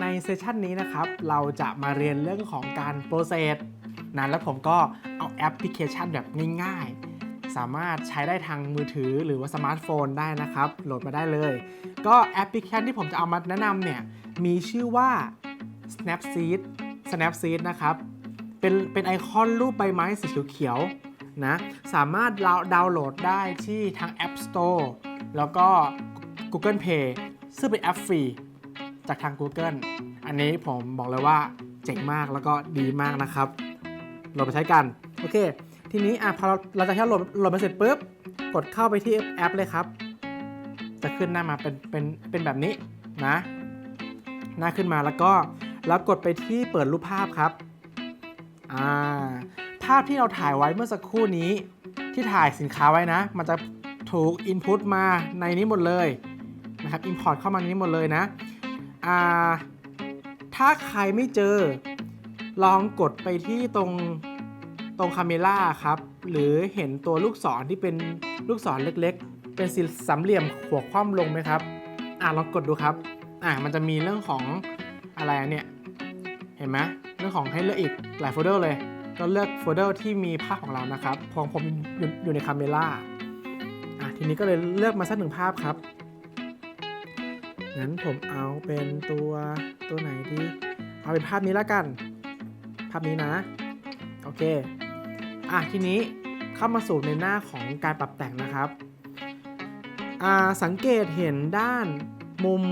ในเซสชันนี้นะครับ เราจะมาเรียนเรื่องของการโปรเซสนะแล้วผมก็เอาแอปพลิเคชันแบบง่ายๆ สามารถใช้ได้ทางมือถือหรือว่าสมาร์ทโฟนได้นะครับ โหลดมาได้เลย ก็แอปพลิเคชันที่ผมจะเอามาแนะนำเนี่ย มีชื่อว่า Snapseed Snapseed นะครับ เป็นเป็นไอคอนรูปใบไม้สีเขียวๆนะ สามารถดาวดาวน์โหลดได้ที่ทาง App Store แล้วก็ Google Play ซึ่งเป็นแอปฟรี จากทาง Google อันนี้ผมบอกเลยว่าเจ๋งมากแล้วก็ดีมากนะครับโหลดมาใช้กันโอเค ทีนี้อะพอเราเราจะแค่โหลดโหลดมาเสร็จปุ๊บกดเข้าไปที่แอปเลยครับ จะขึ้นหน้ามาเป็นเป็นเป็นแบบนี้นะ หน้าขึ้นมาแล้วก็แล้วกดไปที่เปิดรูปภาพครับอ่าภาพที่เราถ่ายไว้เมื่อสักครู่นี้ที่ถ่ายสินค้าไว้นะ มันจะถูก Input มาในนี้หมดเลยนะครับ Import เข้ามาในนี้หมดเลยนะ อ่าถ้าใครไม่เจอ ลองกดไปที่ตรงตรงคาเมล่าครับ หรือเห็นตัวลูกศรที่เป็นลูกศรเล็กๆ เป็นสี่สามเหลี่ยมหัวคว่ำลงไหมครับ อ่าลองกดดูครับ อ่ามันจะมีเรื่องของอะไรอะเนี่ย เห็นไหมเรื่องของให้เลือกอีกหลายโฟลเดอร์เลยก็เลือกโฟลเดอร์ที่มีภาพของเรานะครับของผมอยู่อยู่ในคาเมล่าอะทีนี้ก็เลยเลือกมาสักหนึ่งภาพครับ งั้นผมเอาเป็นตัวตัวไหนดี เอาเป็นภาพนี้แล้วกัน ภาพนี้นะ โอเค อะทีนี้เข้ามาสู่ในหน้าของการปรับแต่งนะครับ อ่าสังเกตเห็นด้านมุม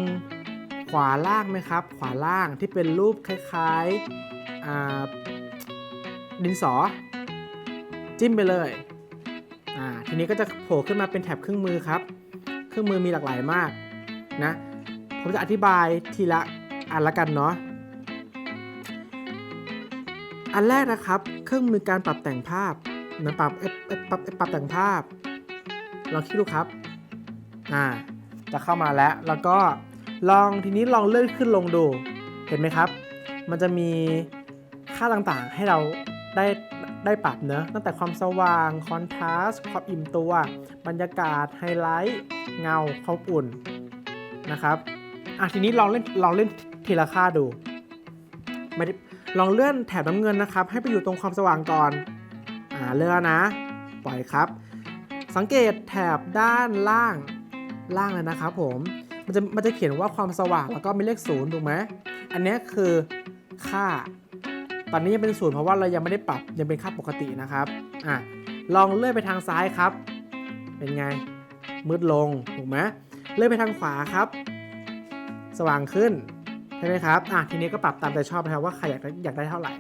ขวาล่างไหมครับ ขวาล่างที่เป็นรูปคล้ายๆอ่าดินสอ จิ้มไปเลย อ่าทีนี้ก็จะโผล่ขึ้นมาเป็นแถบเครื่องมือครับ เครื่องมือมีหลากหลายมากนะ ผมจะอธิบายทีละอันละกันเนาะอันแรกนะครับ เครื่องมือการปรับแต่งภาพนะปรับเอ๊ะปรับเอ๊ะปรับแต่งภาพ ลองคิดดูครับ อ่า จะเข้ามาแล้ว แล้วก็ลองทีนี้ลองเลื่อนขึ้นลงดู เห็นไหมครับ มันจะมีค่าต่างๆ ให้เราได้ได้ปรับเนอะตั้งแต่ความสว่าง คอนทราสต์ ความอิ่มตัว บรรยากาศ ไฮไลท์ เงา ความอุ่น นะครับ อะทีนี้ลองเล่นลองเล่นทีละค่าดูไม่ได้ลองเลื่อนแถบน้ำเงินนะครับ ให้ไปอยู่ตรงความสว่างก่อน อ่าเลื่อนนะ ปล่อยครับ สังเกตแถบด้านล่างล่างเลยนะครับผม มันจะมันจะเขียนว่าความสว่างแล้วก็มีเลขศูนย์ถูกไหม อันนี้คือค่า ตอนนี้ยังเป็นศูนย์เพราะว่าเรายังไม่ได้ปรับยังเป็นค่าปกตินะครับ อะลองเลื่อนไปทางซ้ายครับ เป็นไงมืดลงถูกไหมเลื่อนไปทางขวาครับ สว่างขึ้นใช่ไหมครับอะทีนี้ก็ปรับตามใจชอบนะครับว่าใครอยากได้อยากได้เท่าไหร่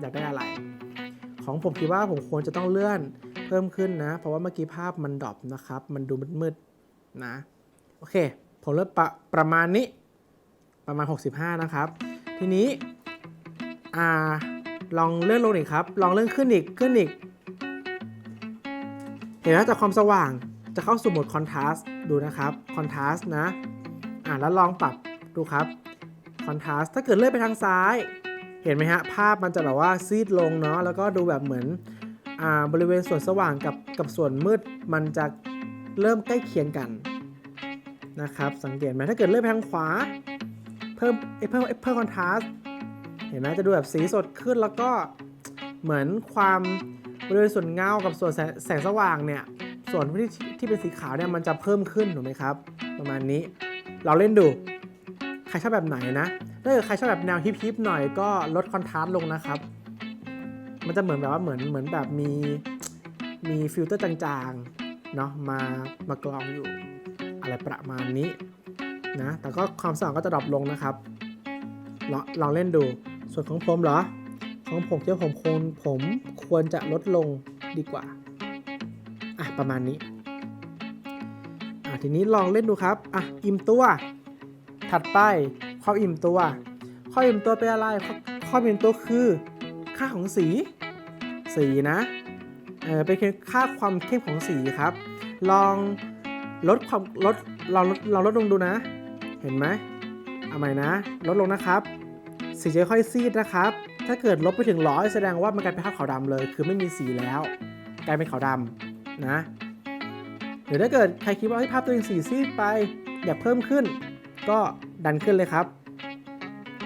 อยากได้อะไร ของผมคิดว่าผมควรจะต้องเลื่อนเพิ่มขึ้นนะ เพราะว่าเมื่อกี้ภาพมันดรอปนะครับ มันดูมืดๆนะโอเค ผมเลือกประประมาณนี้ประมาณ 65 นะครับ ทีนี้อ่าลองเลื่อนลงอีกครับ ลองเลื่อนขึ้นอีกขึ้นอีก เห็นไหมจากความสว่างจะเข้าสู่โหมดคอนทราสต์ดูนะครับคอนทราสต์นะอ่าแล้วลองปรับ ดูครับคอนทราสต์ถ้าเกิดเลื่อนไปทางซ้าย เห็นไหมฮะ ภาพมันจะแบบว่าซีดลงเนาะแล้วก็ดูแบบเหมือนอ่าบริเวณส่วนสว่างกับกับส่วนมืดมันจะเริ่มใกล้เคียงกันนะครับ สังเกตไหมถ้าเกิดเลื่อนไปทางขวา เพิ่มเอเพิ่มเอเพิ่มคอนทราสต์เห็นไหมจะดูแบบสีสดขึ้นแล้วก็เหมือนความบริเวณส่วนเงากับส่วนแสงแสงสว่างเนี่ยส่วนที่ที่เป็นสีขาวเนี่ยมันจะเพิ่มขึ้นถูกไหมครับ ประมาณนี้เราเล่นดู ครชอบแบบไหนนะถ้าเกิดใครชอบแบบแนวฮิปๆหน่อยก็ลดคอนทราสต์ลงนะครับ มันจะเหมือนแบบว่าเหมือนเหมือนแบบมีมีฟิลเตอร์จางๆเนาะมามากรองอยู่อะไรประมาณนี้นะ แต่ก็ความสว่างก็จะดรอปลงนะครับ ลองลองเล่นดู ส่วนของผมเหรอ ของผมคิดว่าผมควรผมควรจะลดลงดีกว่า อะประมาณนี้ อะทีนี้ลองเล่นดูครับ อะ อิ่มตัว ถัดไปความอิ่มตัว ความอิ่มตัวเป็นอะไร ความอิ่มตัวคือ ค่าของสี สีนะ เออเป็นค่าความเข้มของสีครับ ลองลดความลดเราลดเราลดลงดูนะ เห็นไหมเอาใหม่นะ ลดลงนะครับ สีจะค่อยซีดนะครับ ถ้าเกิดลบไปถึงร้อยแสดงว่ามันกลายเป็นภาพขาวดำเลย คือไม่มีสีแล้ว กลายเป็นขาวดำนะหรือถ้าเกิดใครคิดว่าภาพตัวเองสีซีดไปอยากเพิ่มขึ้น ก็ดันขึ้นเลยครับ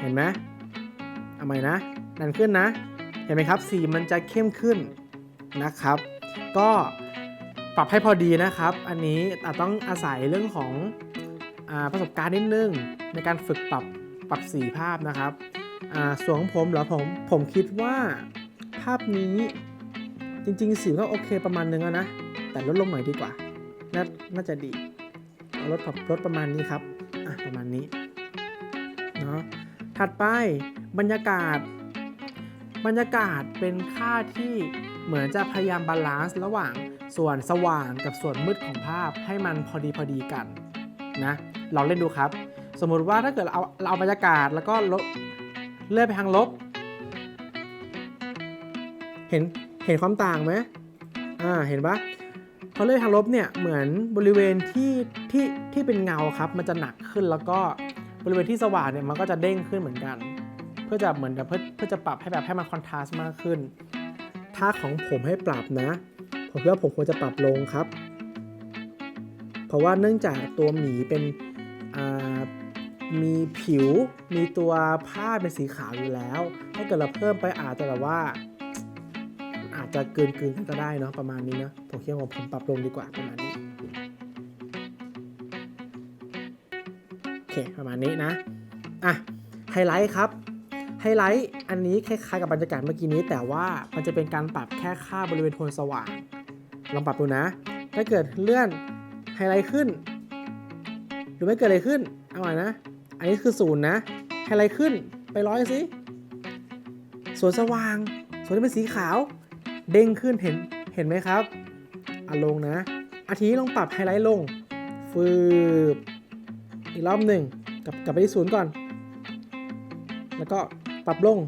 เห็นไหมเอาใหม่นะ ดันขึ้นนะ เห็นไหมครับ สีมันจะเข้มขึ้นนะครับ ก็ปรับให้พอดีนะครับ อันนี้ต้องอาศัยเรื่องของอประสบการณ์นิดนึง ในการฝึกปรับปรับสีภาพนะครับส่วนของผมเหรอผมผมคิดว่าภาพนี้จริงๆสีก็โอเคประมาณนึงแล้วนะ แต่ลดลงหน่อยดีกว่านาน่าจะดีเอาลดปรับลดประมาณนี้ครับ ประมาณนี้เนาะถัดไปบรรยากาศ บรรยากาศเป็นค่าที่เหมือนจะพยายามบาลานซ์ระหว่างส่วนสว่างกับส่วนมืดของภาพให้มันพอดีพอดีกันนะลองเล่นดูครับ สมมุติว่าถ้าเกิดเราเอาเราเอาบรรยากาศแล้วก็ลบเลื่อนไปทางลบ เห็นเห็นความต่างไหมอ่าเห็นปะ พอเลื่อนทางลบเนี่ยเหมือนบริเวณที่ที่ที่เป็นเงาครับ มันจะหนักขึ้นแล้วก็บริเวณที่สว่างเนี่ยมันก็จะเด้งขึ้นเหมือนกัน เพื่อจะเหมือนกับเพื่อเพื่อจะปรับให้แบบให้มันคอนทราสต์มากขึ้น ถ้าของผมให้ปรับนะผมคิดว่าผมควรจะปรับลงครับ เพราะว่าเนื่องจากตัวหมีเป็นอ่ามีผิว มีตัวผ้าเป็นสีขาวอยู่แล้ว ถ้าเกิดเราเพิ่มไปอาจจะแบบว่า อาจจะเกินเกินกันก็ได้เนาะประมาณนี้เนาะผมคิดว่าผมปรับลงดีกว่าประมาณนี้โอเคประมาณนี้นะอะไฮไลท์ครับไฮไลท์อันนี้คล้ายๆกับบรรยากาศเมื่อกี้นี้ แต่ว่ามันจะเป็นการปรับแค่ค่าบริเวณโทนสว่างลองปรับดูนะ ถ้าเกิดเลื่อนไฮไลท์ขึ้น หรือไม่เกิดอะไรขึ้น เอาใหม่นะ อันนี้คือศูนย์นะ ไฮไลท์ขึ้นไปร้อยสิส่วนสว่างส่วนที่เป็นสีขาว เด้งขึ้นเห็นเห็นไหมครับอะลงนะอาทีลองปรับไฮไลท์ลงฟืบอีกรอบหนึ่งกลับกลับไปที่ศูนย์ก่อน แล้วก็ปรับลง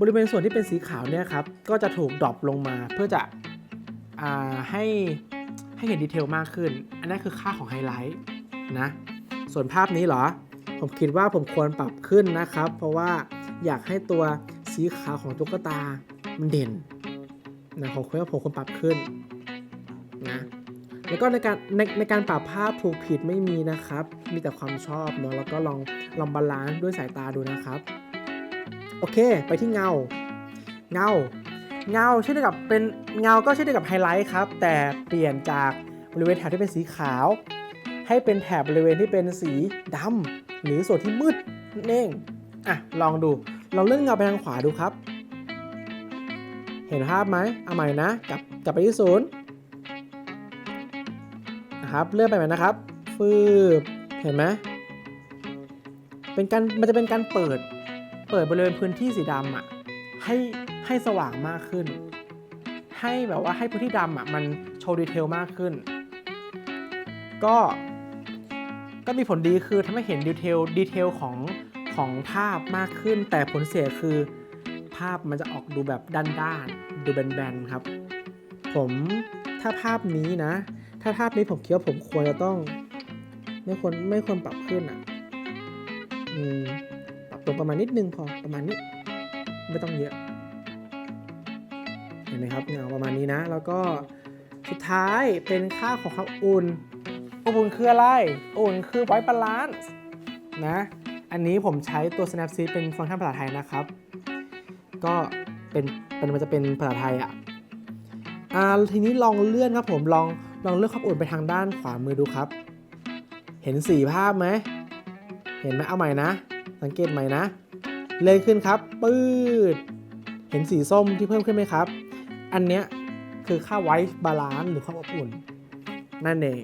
บริเวณส่วนที่เป็นสีขาวเนี่ยครับ ก็จะถูกดรอปลงมาเพื่อจะอ่าให้ให้เห็นดีเทลมากขึ้น อันนั้นคือค่าของไฮไลท์นะ ส่วนภาพนี้เหรอ ผมคิดว่าผมควรปรับขึ้นนะครับ เพราะว่าอยากให้ตัว สีขาวของตุ๊กตา มันเด่นนะผมคิดว่าผมควรปรับขึ้นนะแล้วก็ในการในในการปรับภาพถูกผิดไม่มีนะครับ มีแต่ความชอบเนาะแล้วก็ลองลองบาลานซ์ด้วยสายตาดูนะครับ โอเค ไปที่เงา เงา เงาเช่นเดียวกับเป็นเงาก็เช่นเดียวกับไฮไลท์ครับ แต่เปลี่ยนจากบริเวณแถบที่เป็นสีขาว ให้เป็นแถบบริเวณที่เป็นสีดำหรือส่วนที่มืดนั่นเองอะลองดู ลองเลื่อนเงาไปทางขวาดูครับ เห็นภาพไหมเอาใหม่นะ กลับกลับไปที่ศูนย์นะครับ เลื่อนไปไหมนะครับ ฟืบ เห็นไหมเป็นการมันจะเป็นการเปิด เปิดบริเวณพื้นที่สีดำอะ ให้ให้สว่างมากขึ้น ให้แบบว่าให้พื้นที่ดำอะมันโชว์ดีเทลมากขึ้น ก็ก็มีผลดีคือทำให้เห็นดีเทลดีเทลของ ของภาพมากขึ้น แต่ผลเสียคือ ภาพมันจะออกดูแบบด้านๆดูแบนๆครับ ผมถ้าภาพนี้นะ ถ้าภาพนี้ผมคิดว่าผมควรจะต้องไม่ควรไม่ควรปรับขึ้นอะอืมปรับตรงประมาณนิดนึงพอประมาณนี้ไม่ต้องเยอะเห็นไหมครับเงาประมาณนี้นะ แล้วก็สุดท้ายเป็นค่าของความอุ่นอบอุ่นคืออะไรอบอุ่นคือไว้บาลานซ์นะ อันนี้ผมใช้ตัว Snapseed เป็นฟังก์ชันภาษาไทยนะครับ ก็เป็นเป็นมันจะเป็นภาษาไทยอะอ่าทีนี้ลองเลื่อนครับผมลองลองเลื่อนความอุ่นไปทางด้านขวามือดูครับ เห็นสีภาพไหมเห็นไหมเอาใหม่นะ สังเกตใหม่นะ เลื่อนขึ้นครับปืดเห็นสีส้มที่เพิ่มขึ้นไหมครับ อันเนี้ยคือค่าไวท์บาลานซ์หรือความอบอุ่นนั่นเอง